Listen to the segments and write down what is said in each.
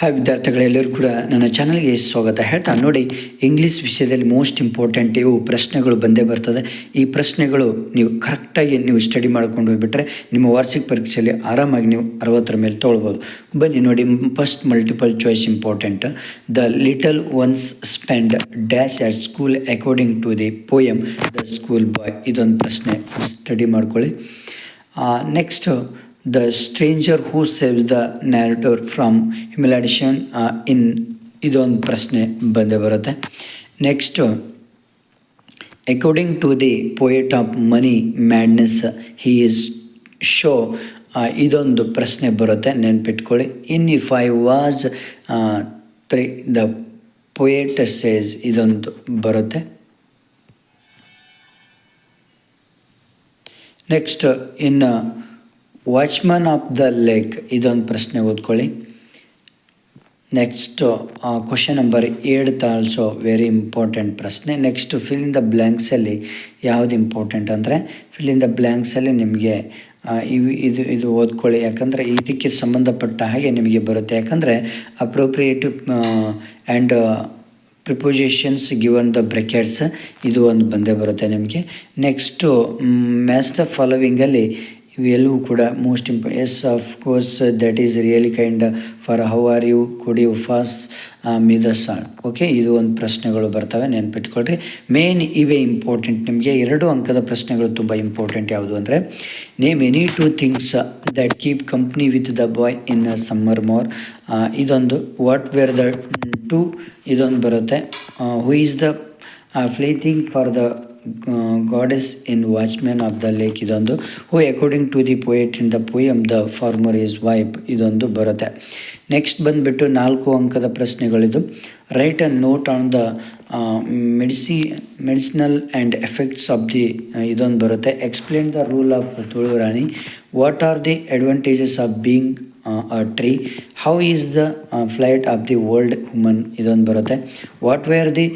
Hi ವಿದ್ಯಾರ್ಥಿಗಳೆಲ್ಲರೂ ಕೂಡ ನನ್ನ ಚಾನಲ್ಗೆ ಸ್ವಾಗತ. ಹೇಳ್ತಾ ನೋಡಿ, ಇಂಗ್ಲೀಷ್ ವಿಷಯದಲ್ಲಿ ಮೋಸ್ಟ್ ಇಂಪಾರ್ಟೆಂಟ್ ಇವು ಪ್ರಶ್ನೆಗಳು ಬಂದೇ ಬರ್ತದೆ. ಈ ಪ್ರಶ್ನೆಗಳು ನೀವು ಕರೆಕ್ಟಾಗಿ ನೀವು ಸ್ಟಡಿ ಮಾಡ್ಕೊಂಡು ಹೋಗಿಬಿಟ್ರೆ ನಿಮ್ಮ ವಾರ್ಷಿಕ ಪರೀಕ್ಷೆಯಲ್ಲಿ ಆರಾಮಾಗಿ ನೀವು ಅರವತ್ತರ ಮೇಲೆ ತೊಗೊಳ್ಬೋದು. ಬನ್ನಿ ನೋಡಿ first multiple choice important the little ones spend dash at school according to the poem the school boy ಇದೊಂದು ಪ್ರಶ್ನೆ ಸ್ಟಡಿ ಮಾಡ್ಕೊಳ್ಳಿ. Next the stranger who saves the narrator from humiliation in ಇದೊಂದು ಪ್ರಶ್ನೆ ಬಂದೇ ಬರುತ್ತೆ. Next according to the poet of money madness he is show ಇದೊಂದು ಪ್ರಶ್ನೆ ಬರುತ್ತೆ. ನೆನ್ಪಿಟ್ಕೊಳ್ಳಿ. In if I was three the poet says ಇದೊಂದು ಬರುತ್ತೆ. ನೆಕ್ಸ್ಟ್ ಇನ್ನು ವಾಚ್ಮನ್ ಆಫ್ ದ ಲೆಗ್ ಇದೊಂದು ಪ್ರಶ್ನೆ ಓದ್ಕೊಳ್ಳಿ. Next question number eighth also very important ಪ್ರಶ್ನೆ. ನೆಕ್ಸ್ಟ್ ಫಿಲ್ ಇನ್ ದ ಬ್ಲ್ಯಾಂಕ್ಸಲ್ಲಿ ಯಾವುದು ಇಂಪಾರ್ಟೆಂಟ್ ಅಂದರೆ ಫಿಲ್ ಇನ್ ದ ಬ್ಲ್ಯಾಂಕ್ಸಲ್ಲಿ ನಿಮಗೆ ಇವು, ಇದು ಇದು ಓದ್ಕೊಳ್ಳಿ. ಯಾಕಂದರೆ ಇದಕ್ಕೆ ಸಂಬಂಧಪಟ್ಟ ಹಾಗೆ ನಿಮಗೆ ಬರುತ್ತೆ. ಯಾಕಂದರೆ appropriate and prepositions given the brackets ಇದು ಒಂದು ಬಂದೇ ಬರುತ್ತೆ ನಿಮಗೆ. ನೆಕ್ಸ್ಟು ಮ್ಯಾಚ್ ದ ಫಾಲೋವಿಂಗಲ್ಲಿ ಇವೆಲ್ಲವೂ ಕೂಡ most ಇಂಪ S of course that is really kind for how are you could you fast ಮಿದ song okay ಇದು ಒಂದು ಪ್ರಶ್ನೆಗಳು ಬರ್ತವೆ, ನೆನ್ಪಿಟ್ಕೊಳ್ರಿ. ಮೇನ್ ಇವೆ ಇಂಪಾರ್ಟೆಂಟ್ ನಿಮಗೆ ಎರಡು ಅಂಕದ ಪ್ರಶ್ನೆಗಳು ತುಂಬ ಇಂಪಾರ್ಟೆಂಟ್ ಯಾವುದು ಅಂದರೆ name any two things that keep company with the boy in summer more ಇದೊಂದು ವಾಟ್ ವೇರ್ ದ ಟು ಇದೊಂದು ಬರುತ್ತೆ. Who is the fleeting for the goddess in watchman of the lake ಇದೊಂದು. Who according to the poet in the poem the farmer is wipe ಇದೊಂದು ಬರುತ್ತೆ. Next ಬಂದುಬಿಟ್ಟು ನಾಲ್ಕು ಅಂಕದ ಪ್ರಶ್ನೆಗಳಿದು. Write a note on the medi medicinal and effects of the ಇದೊಂದು ಬರುತ್ತೆ. Explain the rule of Tulu Rani what are the advantages of being a tree how is the flight of the world woman ಇದೊಂದು ಬರುತ್ತೆ. What were the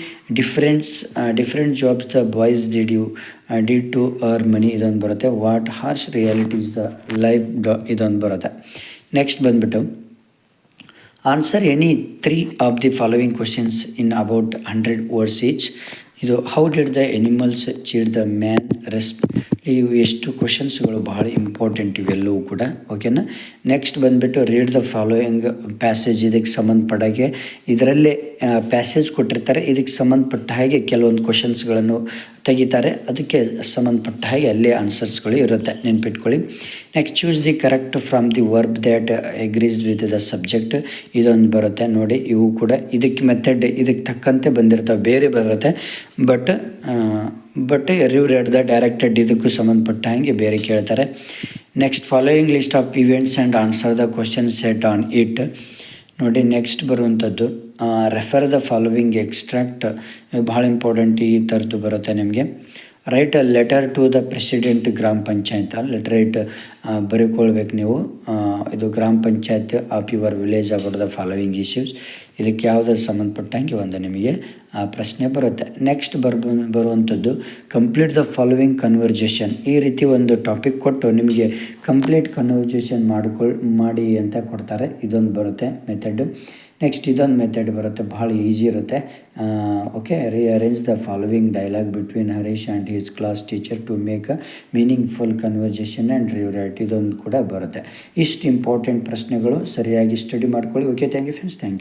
difference different jobs the boys did you did to our money ಇದೊಂದು ಬರುತ್ತೆ. What harsh realities the life ಇದೊಂದು ಬರುತ್ತೆ. Next ಬಂದುಬಿಟ್ಟು answer any three of the following questions in about hundred words each ಇದು how did the animals cheat the man ರೆಸ್ಪ್ ಇವು ಎಷ್ಟು ಕ್ವಶನ್ಸ್ಗಳು ಬಹಳ important ಇವೆಲ್ಲವೂ ಕೂಡ ಓಕೆನಾ ನೆಕ್ಸ್ಟ್ ಬಂದುಬಿಟ್ಟು ರೀಡ್ ದ ಫಾಲೋಯಿಂಗ್ ಪ್ಯಾಸೇಜ್ ಇದಕ್ಕೆ ಸಂಬಂಧಪಟ್ಟಾಗೆ ಇದರಲ್ಲೇ ಪ್ಯಾಸೇಜ್ ಕೊಟ್ಟಿರ್ತಾರೆ. ಇದಕ್ಕೆ ಸಂಬಂಧಪಟ್ಟ ಹಾಗೆ ಕೆಲವೊಂದು ಕ್ವಶನ್ಸ್ಗಳನ್ನು ತೆಗಿತಾರೆ. ಅದಕ್ಕೆ ಸಂಬಂಧಪಟ್ಟ ಹಾಗೆ ಅಲ್ಲಿ ಆನ್ಸರ್ಸ್ಗಳು ಇರುತ್ತೆ. ನೆನ್ಪಿಟ್ಕೊಳ್ಳಿ. Next choose the correct from the verb that agrees with the subject ಇದೊಂದು ಬರುತ್ತೆ. ನೋಡಿ, ಇವು ಕೂಡ ಇದಕ್ಕೆ ಮೆಥಡ್ ಇದಕ್ಕೆ ತಕ್ಕಂತೆ ಬಂದಿರ್ತವೆ. ಬೇರೆ ಬರುತ್ತೆ. But but ರಿವ್ red the directed ಇದಕ್ಕೂ ಸಂಬಂಧಪಟ್ಟ ಹಾಗೆ ಬೇರೆ ಕೇಳ್ತಾರೆ. Next following list of events and answer the question set on it ನೋಡಿ ನೆಕ್ಸ್ಟ್ ಬರುವಂಥದ್ದು ರೆಫರ್ ದ ಫಾಲೋವಿಂಗ್ ಎಕ್ಸ್ಟ್ರಾಕ್ಟ್ ಭಾಳ ಇಂಪಾರ್ಟೆಂಟ್ ಈ ಥರದ್ದು ಬರುತ್ತೆ ನಿಮಗೆ. Write a letter to the president grama panchayat letter it ಬರಿಕೊಳ್ಬೇಕು ನೀವು. ಇದು grama panchayat of your village about the following issues ಇದಕ್ಕೆ ಯಾವುದಾದ್ರು ಸಂಬಂಧಪಟ್ಟಂಗೆ ಒಂದು ನಿಮಗೆ, ಆ, ಪ್ರಶ್ನೆ ಬರುತ್ತೆ. ನೆಕ್ಸ್ಟ್ ಬರ್ಬ ಬರುವಂಥದ್ದು ಕಂಪ್ಲೀಟ್ ದ ಫಾಲೋವಿಂಗ್ ಕನ್ವರ್ಜೇಷನ್ ಈ ರೀತಿ ಒಂದು ಟಾಪಿಕ್ ಕೊಟ್ಟು ನಿಮಗೆ ಕಂಪ್ಲೀಟ್ ಕನ್ವರ್ಜೇಷನ್ ಮಾಡಿಕೊಳ್, ಮಾಡಿ ಅಂತ ಕೊಡ್ತಾರೆ. ಇದೊಂದು ಬರುತ್ತೆ ಮೆಥಡ್ ನೆಕ್ಸ್ಟ್ ಇದೊಂದು ಮೆಥಡ್ ಬರುತ್ತೆ, ಭಾಳ ಈಸಿ ಇರುತ್ತೆ. Okay arrange the following dialogue between Harish and his class teacher to make a meaningful conversation and rewrite ಇದೊಂದು ಕೂಡ ಬರುತ್ತೆ. ಇಷ್ಟು ಇಂಪಾರ್ಟೆಂಟ್ ಪ್ರಶ್ನೆಗಳು ಸರಿಯಾಗಿ ಸ್ಟಡಿ ಮಾಡ್ಕೊಳ್ಳಿ. Okay thank you friends thank you